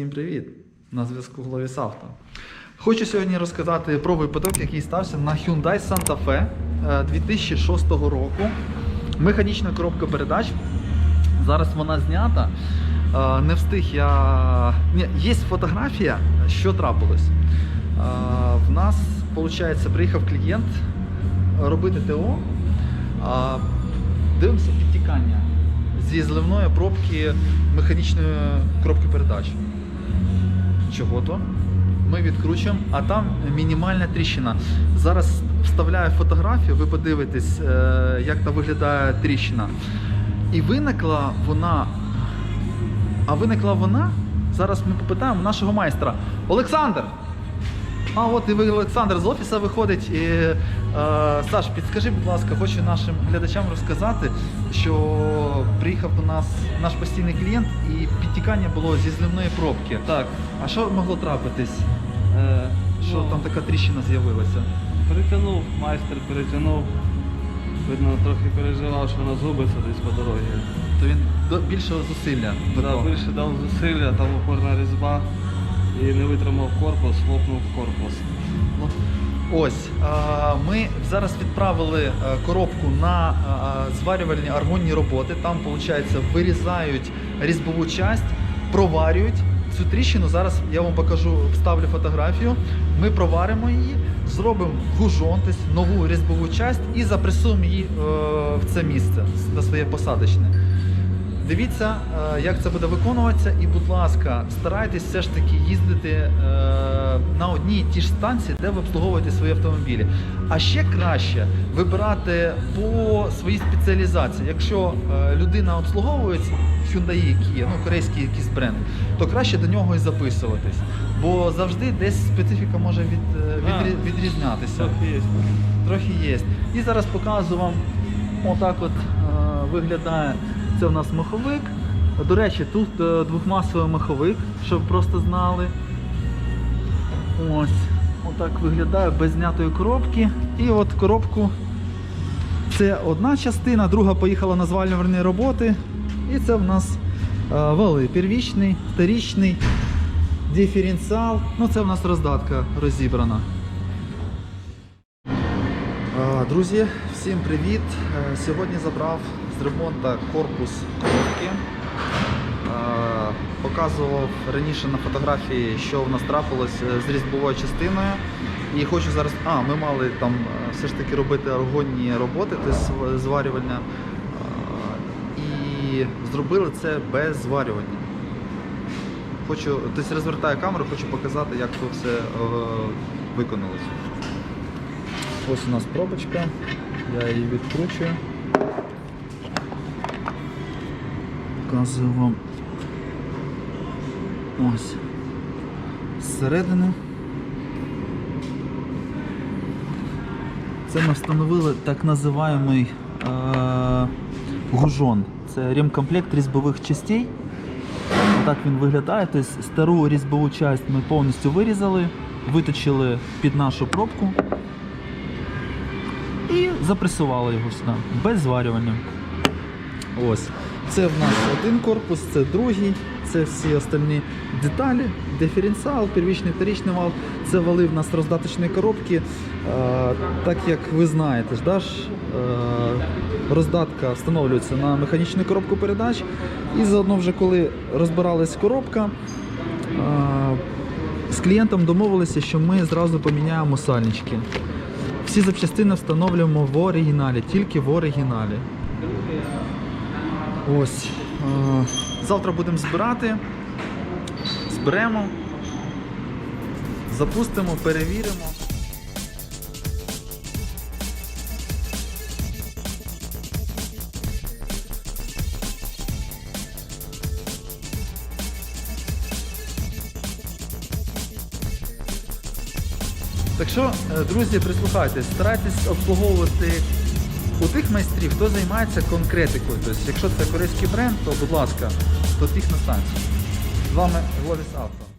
Всім привіт! На зв'язку Гловіс Авто. Хочу сьогодні розказати про випадок, який стався на Hyundai Santa Fe е, 2006 року. Механічна коробка передач. Зараз вона знята. Е, Не встиг я. Ні, є фотографія, що трапилось. Е, В нас, виходить, приїхав клієнт робити ТО. Дивимося підтікання зі зливної пробки механічної коробки передач. Чого то? Ми відкручуємо, а там мінімальна тріщина. Зараз вставляю фотографію, ви подивитесь, е, як там виглядає тріщина. І виникла вона. А виникла вона. Зараз ми попитаємо нашого майстра. Олександр! А от і Олександр з офісу виходить. І, е, Саш, підскажи, будь ласка, хочу нашим глядачам розказати, що приїхав до нас наш постійний клієнт і підтікання було зі зливної пробки. Так, А що могло трапитись? Е, що Ну. там така тріщина з'явилася? перетягнув, майстер перетягнув. Видно, трохи переживав, що вона згубиться десь по дорозі. То він до більшого зусилля. Да, більше дав зусилля, там опорна різьба і не витримав корпус, лопнув корпус. Ось ми зараз відправили е, коробку на е, зварювальні аргонні роботи. Там, виходить, вирізають різьбову часть, проварюють цю тріщину. Зараз я вам покажу, вставлю фотографію. Ми проваримо її, зробимо гужон, тобто нову різьбову часть і запресуємо її е, в це місце на своє посадочне. Дивіться, е, як це буде виконуватися, і, будь ласка, старайтесь все ж таки їздити е, на одній і ті ж станції, де ви обслуговуєте свої автомобілі. А ще краще вибирати по своїй спеціалізації. Якщо е, людина обслуговує Hyundai, Kia, ну корейський якийсь бренд, то краще до нього і записуватись. Бо завжди десь специфіка може від, відрі- відрізнятися. Трохи є. Трохи є. І зараз показую вам, отак от виглядає. Це у нас маховик. До речі, тут е, двохмасовий маховик, щоб просто знали. Ось. Отак виглядає без знятої коробки. І от коробку. Це одна частина, друга поїхала на звалювальні роботи. І це в нас е, вали. Первічний, вторічний, диференціал. Ну це в нас роздатка розібрана. Друзі, всім привіт! Е, Сьогодні забрав з ремонту корпус коробки. Показував раніше на фотографії, що в нас трапилось е, з різьбовою частиною. І хочу зараз. А, ми мали там е, все ж таки робити аргонні роботи, тобто зварювання. І зробили це без зварювання. Хочу, тобто розвертаю камеру, хочу показати, як це все е, виконалось. Ось у нас пробочка, я її відкручую. Показую вам ось зсередини. Це ми встановили так називаємий е- гужон. Це ремкомплект різьбових частей. Так він виглядає. Тобто стару різьбову часть ми повністю вирізали, виточили під нашу пробку і запресували його сюди, без зварювання. Ось. Це в нас один корпус, це другий, це всі остальні деталі, диференціал, первічний, вторічний вал. Це вали в нас роздаточні коробки. Е, так як ви знаєте, ж, е, роздатка встановлюється на механічну коробку передач. І заодно вже коли розбиралась коробка, е, з клієнтом домовилися, що ми зразу поміняємо сальнички. Всі запчастини встановлюємо в оригіналі, тільки в оригіналі. Ось. Е, Завтра будемо збирати. Зберемо, запустимо, перевіримо. Так що, е, друзі, прислухайтесь, старайтесь обслуговувати у тих майстрів, хто займається конкретикою. Тобто, якщо це корейський бренд, то будь ласка, то тих на станцію. З вами Глобіс Авто.